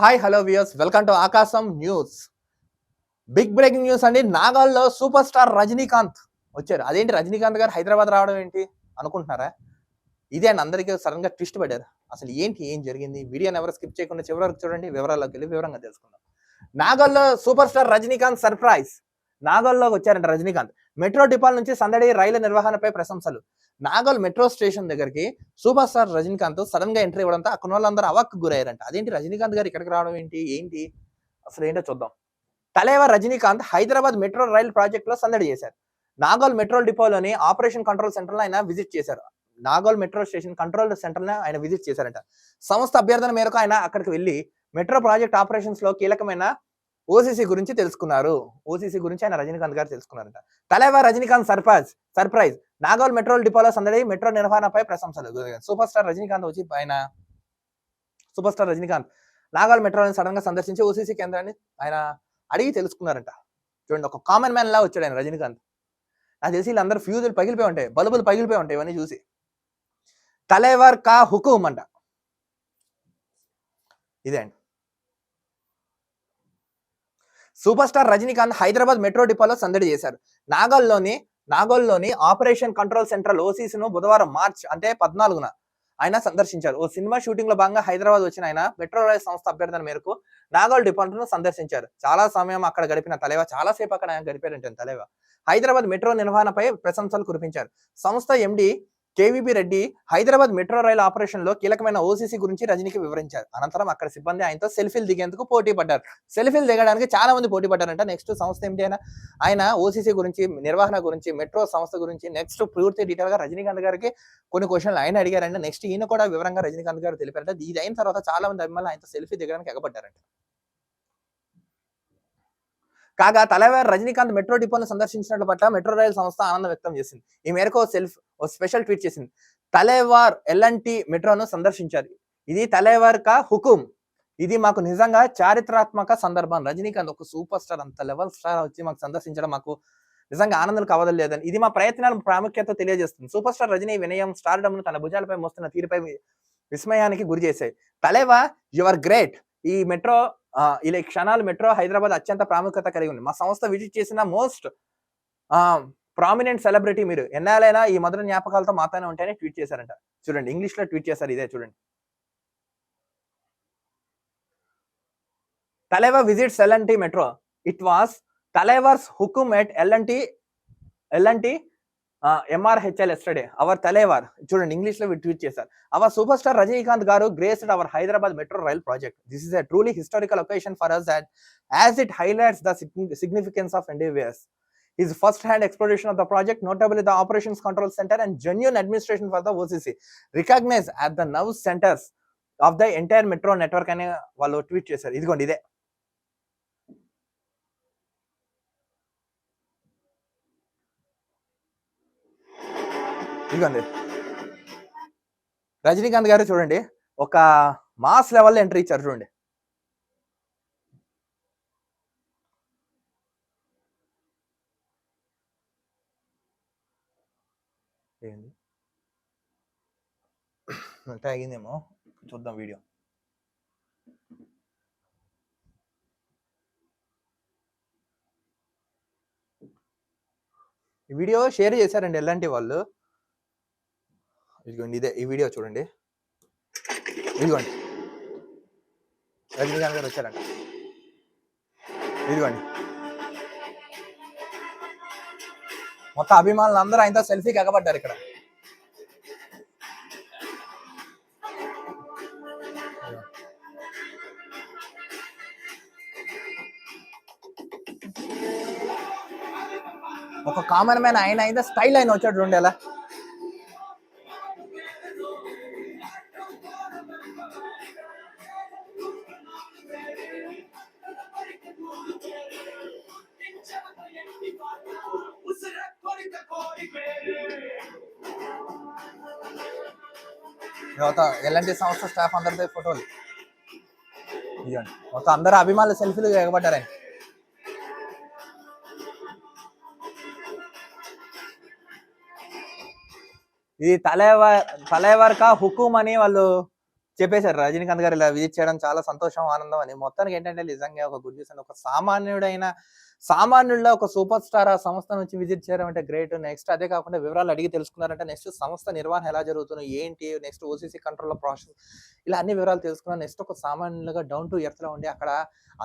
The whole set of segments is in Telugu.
Hi hello viewers welcome to Aakasam news big breaking news అండి. నాగాల్లో సూపర్ స్టార్ రజనీకాంత్ వచ్చారు. అదేంటి రజనీకాంత్ గారు హైదరాబాద్ రావడం ఏంటి అనుకుంటున్నారా? ఇదే అండి. అందరికీ సడన్గా ట్విస్ట్ పడ్డారు. అసలు ఏంటి ఏం జరిగింది? వీడియోని ఎవరు స్కిప్ చేయకుండా చివరి వరకు చూడండి. వివరాల్లోకి వెళ్ళి వివరంగా తెలుసుకుందాం. నాగాల్లో సూపర్ స్టార్ రజనీకాంత్ సర్ప్రైజ్ నాగాల్లోకి వచ్చారంట రజనీకాంత్. మెట్రో డిపాల్ నుంచి సందడి రైలు నిర్వహణపై ప్రశంసలు. నాగోల్ మెట్రో స్టేషన్ దగ్గరికి సూపర్ స్టార్ రజనీకాంత్ సడన్గా ఎంట్రీ ఇవ్వడంతో అక్కడ వాళ్ళందరూ అవాక్కు గురయ్యారంట. అదేంటి రజనీకాంత్ గారు ఇక్కడికి రావడం ఏంటి? ఏంటి? అసలు ఏంటో చూద్దాం. తలేవర్ రజనీకాంత్ హైదరాబాద్ మెట్రో రైల్ ప్రాజెక్ట్లో సందడి చేశారు. నాగోల్ మెట్రో డిపోలోని ఆపరేషన్ కంట్రోల్ సెంటర్లో ఆయన విజిట్ చేశారు. నాగోల్ మెట్రో స్టేషన్ కంట్రోల్ సెంటర్ని ఆయన విజిట్ చేశారంట. సంస్థ అభ్యర్థన మేరకు ఆయన అక్కడికి వెళ్ళి మెట్రో ప్రాజెక్ట్ ఆపరేషన్స్లో కీలకమైన ఓసీసీ గురించి తెలుసుకున్నారు. ఓసీసీ గురించి ఆయన రజనీకాంత్ గారు తెలుసుకున్నారంట. Thalaiva Rajinikanth surprise surprise. Nagole metro డిపోలో సందడి మెట్రో నిర్వహణపై ప్రశంసలు. సూపర్ స్టార్ రజనీకాంత్ వచ్చి ఆయన సూపర్ స్టార్ రజనీకాంత్ నాగోల్ మెట్రోని సడన్గా సందర్శించి ఓసీసీ కేంద్రాన్ని ఆయన అడిగి తెలుసుకున్నారంట. చూడండి ఒక కామన్ మ్యాన్ లా వచ్చాడు ఆయన రజనీకాంత్. నాకు తెలిసి వీళ్ళందరూ ఫ్యూజులు పగిలిపోయి ఉంటాయి బల్బులు పగిలిపోయి ఉంటాయి ఇవన్నీ చూసి. తలేవర్ కా హుకుం అంట. ఇదే అండి. Super star Rajinikanth Hyderabad metro డిపోలో సందడి చేశారు. నాగల్లోని నాగోల్లోని ఆపరేషన్ కంట్రోల్ సెంట్రల్ ఓసీసీ ను బుధవారం మార్చ్ అంటే పద్నాలుగున ఆయన సందర్శించారు. ఓ సినిమా షూటింగ్లో భాగంగా హైదరాబాద్ వచ్చిన ఆయన మెట్రో రైల్ సంస్థ అభ్యర్థన మేరకు నాగోల్ డిపోను సందర్శించారు. చాలా సమయం అక్కడ గడిపిన తలేవా చాలా సేపు అక్కడ ఆయన గడిపారంటే తలేవా? హైదరాబాద్ మెట్రో నిర్వహణపై ప్రశంసలు కురిపించారు. సంస్థ MD KVB Reddy Hyderabad metro rail ఆపరేషన్లో కీలకమైన ఓసీసీ గురించి రజనీకి వివరించారు. అనంతరం అక్కడ సిబ్బంది ఆయనతో సెల్ఫీలు దిగేందుకు పోటీ పడ్డారు. సెల్ఫీలు దిగడానికి చాలా మంది పోటీ పడ్డారంట. నెక్స్ట్ సంస్థ ఏంటి ఆయన? ఆయన ఓసీసీ గురించి నిర్వహణ గురించి మెట్రో సంస్థ గురించి నెక్స్ట్ పూర్తి డీటెయిల్గా రజనీకాంత్ గారికి కొన్ని క్వశ్చన్లు ఆయన అడిగారంటే. నెక్స్ట్ ఈయన కూడా వివరంగా రజనీకాంత్ గారు తెలిపారంట. ఇది అయిన తర్వాత చాలా మంది అభిమానులు ఆయనతో సెల్ఫీ దిగడానికి ఎగబడ్డారంట. కాగా తలవారు రజనీకాంత్ మెట్రో డిపోను సందర్శించినట్లు పట్ల మెట్రో రైల్ సంస్థ ఆనందం వ్యక్తం చేసింది. ఈ మేరకు సెల్ఫ్ ఓ స్పెషల్ ట్వీట్ చేసింది. తలేవార్ ఎల్ఎన్టీ మెట్రోను సందర్శించారు. ఇది తలేవార్ కా హుకుం. ఇది మాకు నిజంగా చారిత్రాత్మక సందర్భం. రజనీకాంత్ ఒక సూపర్ స్టార్ అంత లెవెల్ స్టార్ వచ్చి మాకు సందర్శించడం మాకు నిజంగా ఆనందం కావదలేదని ఇది మా ప్రయత్నాల ప్రాముఖ్యత తెలియజేస్తుంది. సూపర్ స్టార్ రజనీ వినయం స్టార్డమ్ తన భుజాలపై మోస్తున్న తీరుపై విస్మయానికి గురి చేశాయి. Thalaiva your great. ఈ మెట్రో ఇలా క్షణాలు మెట్రో హైదరాబాద్ అత్యంత ప్రాముఖ్యత కలిగి ఉంది. మా సంస్థ విజిట్ చేసిన మోస్ట్ ప్రామినెంట్ సెలబ్రిటీ మీరు. ఎన్నాళ్ళైనా ఈ మధుర జ్ఞాపకాలతో మాత్రమే ఉంటాయని ట్వీట్ చేశారంట. చూడండి ఇంగ్లీష్లో ట్వీట్ చేశారు ఇదే చూడండి. Thalaiva visits LNT metro. It was Thalaivar's Hukum at LNT LNT MRHL yesterday our Thalaivar చూడండి ఇంగ్లీష్లో ట్వీట్ చేశారు our super star Rajinikanth garu graced our Hyderabad metro rail project this is a truly historical occasion for us that as it highlights the significance of endeavours his first-hand exploration of the project, notably the operations control center and genuine administration for the OCC, recognized at the nerve centers of the entire metro network అని వాళ్ళు ట్వీట్ చేశారు ఇదిగోండి ఇదే ఇదిగోండి. రజనీకాంత్ గారు చూడండి ఒక మాస్ లెవెల్లో ఎంట్రీ ఇచ్చారు చూడండి. ఏంది? అంటే అయిందేమో చూద్దాం వీడియో. ఈ వీడియో షేర్ చేశారండి ఎలాంటి వాళ్ళు. ఇదిగోండి ఇదే ఈ వీడియో చూడండి. ఇదిగోండి. రజనీకాంత్ గారు వచ్చారంట. ఇదిగోండి. మొత్తం అభిమానులు అందరూ ఆయనతో సెల్ఫీకి ఎగబడ్డారు ఇక్కడ. ఒక కామన్ మ్యాన్ ఆయన అయితే స్టైల్ ఆయన వచ్చాడు ఉండేలా ఎలా తర్వాత ఎలాంటి సంస్థ స్టాఫ్ అందరితో ఫోటోలు? ఇదిగోండి. మొత్తం అందరు అభిమానులు సెల్ఫీలు ఎగబడ్డారు. ఇది తలేవర్ తలేవర్ కా హుకుం అని వాళ్ళు చెప్పేశారు. రజనీకాంత్ గారు ఇలా విజిట్ చేయడం చాలా సంతోషం ఆనందం అని. మొత్తానికి ఏంటంటే నిజంగా ఒక గుడ్ న్యూస్ అండి ఒక సామాన్యుడైన సామాన్యుల్లో ఒక సూపర్ స్టార్ ఆ సంస్థ నుంచి విజిట్ చేయడం అంటే గ్రేట్. నెక్స్ట్ అదే కాకుండా వివరాలు అడిగి తెలుసుకున్నారంటే నెక్స్ట్ సంస్థ నిర్వహణ ఎలా జరుగుతుంది ఏంటి నెక్స్ట్ ఓసీసీ కంట్రోల్ ప్రాసెస్ ఇలా అన్ని వివరాలు తెలుసుకున్నాను నెక్స్ట్ ఒక సామాన్యులుగా డౌన్ టు ఎర్త్లో ఉండి అక్కడ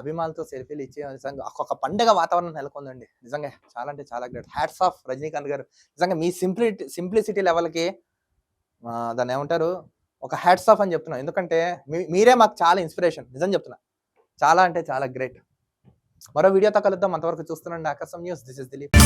అభిమానులతో సెల్ఫీలు ఇచ్చే నిజంగా ఒక పండగ వాతావరణం నెలకొందండి. నిజంగా చాలా అంటే చాలా great. Hats off Rajinikanth garu. నిజంగా మీ సింప్లిటీ సింప్లిసిటీ లెవెల్కి దాన్ని ఏమంటారు? ఒక హ్యాట్స్ ఆఫ్ అని చెప్తున్నాను ఎందుకంటే మీ- మీరే మాకు చాలా ఇన్స్పిరేషన్ నిజం చెప్తున్నా. చాలా అంటే చాలా గ్రేట్ మరో వీడియోతో కలుద్దాం. అంతవరకు చూస్తున్నాండి Aakasam news this is Dilip